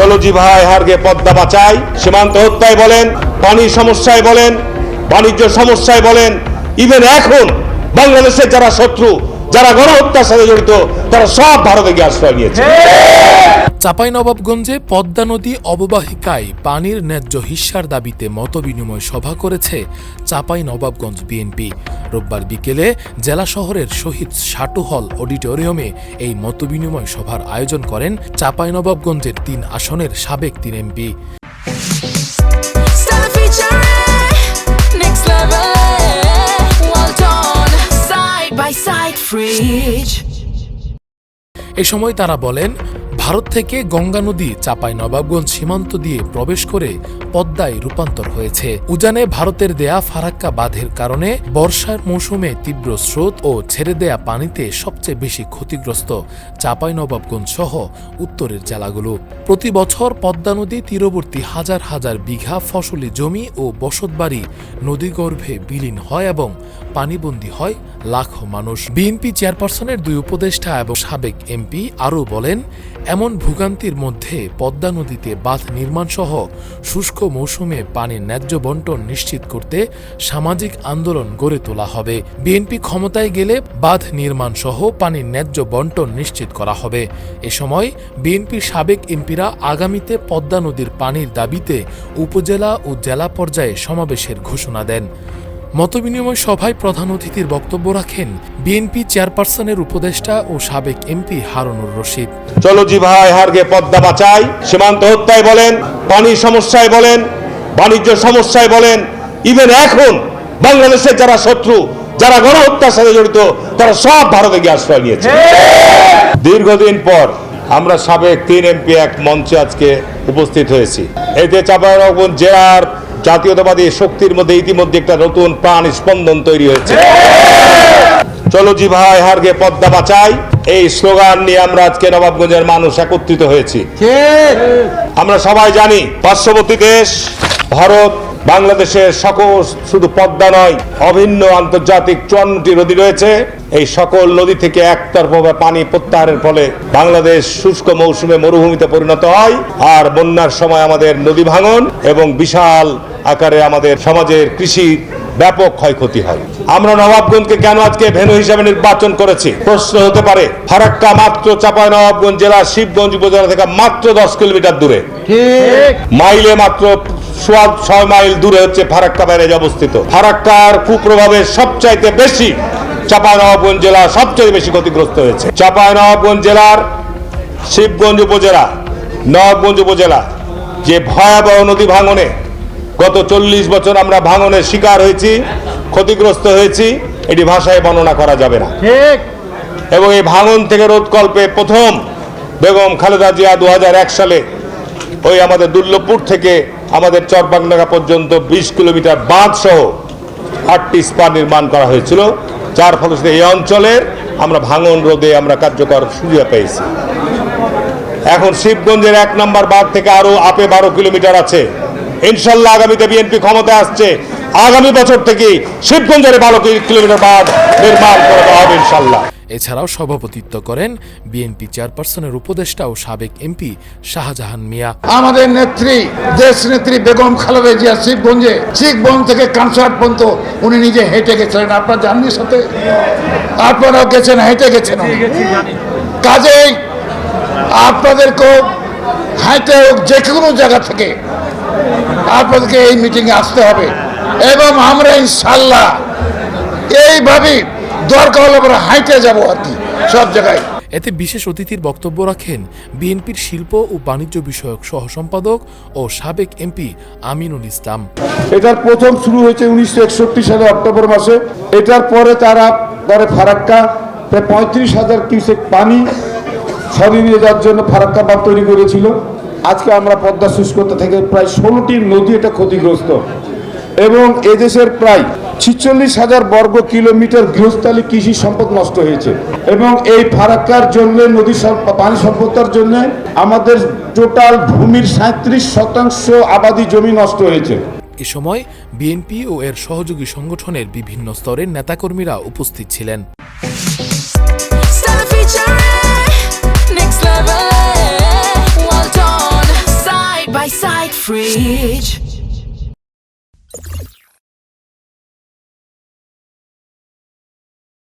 চলো ভাই, হারগে পদ্মা বাঁচাই। সীমান্ত হত্যায় বলেন পানির সমস্যায় বলেন, বাণিজ্য সমস্যায় বলেন। ইভেন এখন বাংলাদেশের যারা শত্রু, যারা গণহত্যার সাথে জড়িত, তারা সব ভারতে গিয়ে আশ্রয় নিয়েছে। চাঁপাইনবাবগঞ্জে পদ্মা নদী অববাহিকায় পানির ন্যায্য হিস্যার দাবিতে মতবিনিময় সভা করেছে চাঁপাইনবাবগঞ্জ বিএনপি রোববার বিকেলে জেলা শহরের শহীদ সাটু হল অডিটোরিয়ামে এই মতবিনিময় সভার আয়োজন করেন চাঁপাইনবাবগঞ্জের তিন আসনের সাবেক তিন এমপি. এ সময় তারা বলেন ভারত থেকে গঙ্গা নদী চাপাই নবাবগঞ্জ সীমান্ত দিয়ে প্রবেশ করে পদ্মায় রূপান্তর হয়েছে। উজানে ভারতের দেয়া ফারাক্কা বাঁধের কারণে বর্ষার মৌসুমে তীব্র স্রোত ও ছেড়ে দেয়া পানিতে সবচেয়ে বেশি ক্ষতিগ্রস্ত চাপাই নবাবগঞ্জ সহ উত্তরের জেলাগুলো। প্রতি বছর পদ্মা নদী তীরবর্তী হাজার হাজার বিঘা ফসলি জমি ও বসতবাড়ি নদীগর্ভে বিলীন হয় এবং পানিবন্দী হয়, লাখো মানুষ। বিএনপি চেয়ারপারসনের দুই উপদেষ্টা এবং সাবেক এমপি আরও বলেন, এমন ভোগান্তির মধ্যে পদ্মা নদীতে বাঁধ নির্মাণ সহ শুষ্ক মৌসুমে পানির ন্যায্য বন্টন নিশ্চিত করতে সামাজিক আন্দোলন গড়ে তোলা হবে। বিএনপি ক্ষমতায় গেলে বাঁধ নির্মাণ সহ পানির ন্যায্য বন্টন নিশ্চিত করা হবে। এ সময় বিএনপির সাবেক এমপিরা আগামীতে পদ্মা নদীর পানির দাবিতে উপজেলা ও জেলা পর্যায়ে সমাবেশের ঘোষণা দেন। মতবিনিময় সভায় প্রধান অতিথির বক্তব্য রাখেন বিএনপি চেয়ারপারসনের উপদেষ্টা ও সাবেক এমপি হারুনুর রশিদ। চলো জি ভাই, হারগে পদ্মা বাঁচাই সীমান্ত হত্যায় বলেন পানির সমস্যায় বলেন, বাণিজ্য সমস্যায় বলেন ইভেন এখন বাংলাদেশের যারা শত্রু, যারা গণহত্যার সাথে জড়িত, তারা সব ভারতে গিয়ে আশ্রয় নিয়েছে। দীর্ঘদিন পর আমরা সাবেক তিন এমপি এক মঞ্চে আজকে উপস্থিত হয়েছি। এতে চাপাইনবাবগঞ্জ জেলার জাতীয়তাবাদী শক্তির মধ্যে ইতিমধ্যে একটা নতুন প্রাণ স্পন্দন তৈরি হয়েছে। চলো জি ভাই হারগে পদ্মা বাঁচাই। এই স্লোগান নিয়ে আমরা আজকে নবাবগঞ্জের মানুষ একত্রিত হয়েছি। আমরা সবাই জানি পার্শ্ববর্তী দেশ ভারত বাংলাদেশের সকল শুধু পদ্মা নয় অভিন্ন আন্তর্জাতিক চুয়ান্নটি নদী রয়েছে। এই সকল নদী থেকে একতরফা পানি প্রত্যাহারের ফলে বাংলাদেশ শুষ্ক মৌসুমে মরুভূমিতে পরিণত হয় আর বন্যার সময় আমাদের নদী ভাঙন এবং বিশাল আকারে আমাদের সমাজের কৃষি ব্যাপক ক্ষয়ক্ষতি হয়। আমরা নবাবগঞ্জকে কেন আজকে ভেনু হিসাবে নির্বাচন করেছি? প্রশ্ন হতে পারে ফারাক্কা মাত্র চাপাই নবাবগঞ্জ জেলা শিবগঞ্জ উপজেলা থেকে মাত্র দশ কিলোমিটার দূরে। মাইলে মাত্র সোয়া ছয় মাইল দূরে হচ্ছে ফারাক্কা ব্যারেজ অবস্থিত। ফারাক্কার কুপ্রভাবে সবচাইতে বেশি চাপাই নবাবগঞ্জ জেলা সবচেয়ে বেশি ক্ষতিগ্রস্ত হয়েছে। চাঁপাইনবাবগঞ্জ জেলার শিবগঞ্জ উপজেলা নবাবগঞ্জ উপজেলা যে ভয়াবহ নদী ভাঙনে গত চল্লিশ বছর আমরা ভাঙনের শিকার হয়েছি ক্ষতিগ্রস্ত হয়েছি এটি ভাষায় বর্ণনা করা যাবে না। এবং এই ভাঙন থেকে রোধকল্পে প্রথম বেগম খালেদা জিয়া দু হাজার এক সালে ওই আমাদের দুর্লভপুর থেকে আমাদের চরবাংনাগা পর্যন্ত বিশ কিলোমিটার বাঁধ সহ আটটি স্পা নির্মাণ করা হয়েছিল, যার ফলশ্রুতি এই অঞ্চলের আমরা ভাঙন রোধে আমরা কার্যকর সুবিধা পেয়েছি। এখন শিবগঞ্জের এক নম্বর বাঁধ থেকে আরও আপে বারো কিলোমিটার আছে। ইনশাল্লাহ আগামীতে বিএনপি ক্ষমতা আসছে। আগামী বছর থেকে শিবগঞ্জের বারো কিলোমিটার বাঁধ নির্মাণ করা হবে ইনশাল্লাহ। এছাড়াও সভাপতিত্ব করেন বিএনপি চেয়ারপারসনের উপদেষ্টা ও সাবেক এমপি শাহজাহান মিয়া। আমাদের নেত্রী, দেশ নেত্রী বেগম খালেদা জিয়া শিবগঞ্জে শিখগঞ্জ থেকে কানসার পর্যন্ত উনি নিজে হেঁটে গেছিলেন। আপনার জাননি সাথে? আপনারাও গেছেন, হেঁটে গেছেন কাজেই আপনাদেরকেও হাঁটে হোক, যে কোনো জায়গা থেকে আপনাদেরকে এই মিটিংয়ে আসতে হবে। এবং আমরা ইনশাল্লাহ এইভাবেই দরকার হলে আমরা হাঁটে যাব আর কি সব জায়গায়। এতে বিশেষ অতিথির বক্তব্য রাখেন বিএনপির শিল্প ও বাণিজ্য বিষয়ক সহ সম্পাদক ও সাবেক এমপি আমিনুল ইসলাম। এটার প্রথম শুরু হয়েছে উনিশশো একষট্টি সালে অক্টোবর মাসে। এটার পরে তারা পরে ফারাক্কা প্রায় পঁয়ত্রিশ হাজার কিউসেক পানি সরিয়ে নিয়ে যাওয়ার জন্য ফারাক্কা বাঁধ তৈরি করেছিল। আজকে আমরা পদ্মা শুষ্কতা থেকে প্রায় ষোলোটি নদী এটা ক্ষতিগ্রস্ত। এবং এদেশের প্রায় ছিচল্লিশ হাজার বর্গ কিলোমিটার গৃহস্থালী কৃষি সম্পদ নষ্ট হয়েছে। এবং এই ফারাক্কার জন্য নদী পানি সম্পদার জন্য আমাদের টোটাল ভূমির সাঁত্রিশ শতাংশ আবাদি জমি নষ্ট হয়েছে। এ সময় বিএনপি ও এর সহযোগী সংগঠনের বিভিন্ন স্তরের নেতাকর্মীরা উপস্থিত ছিলেন। Side fridge.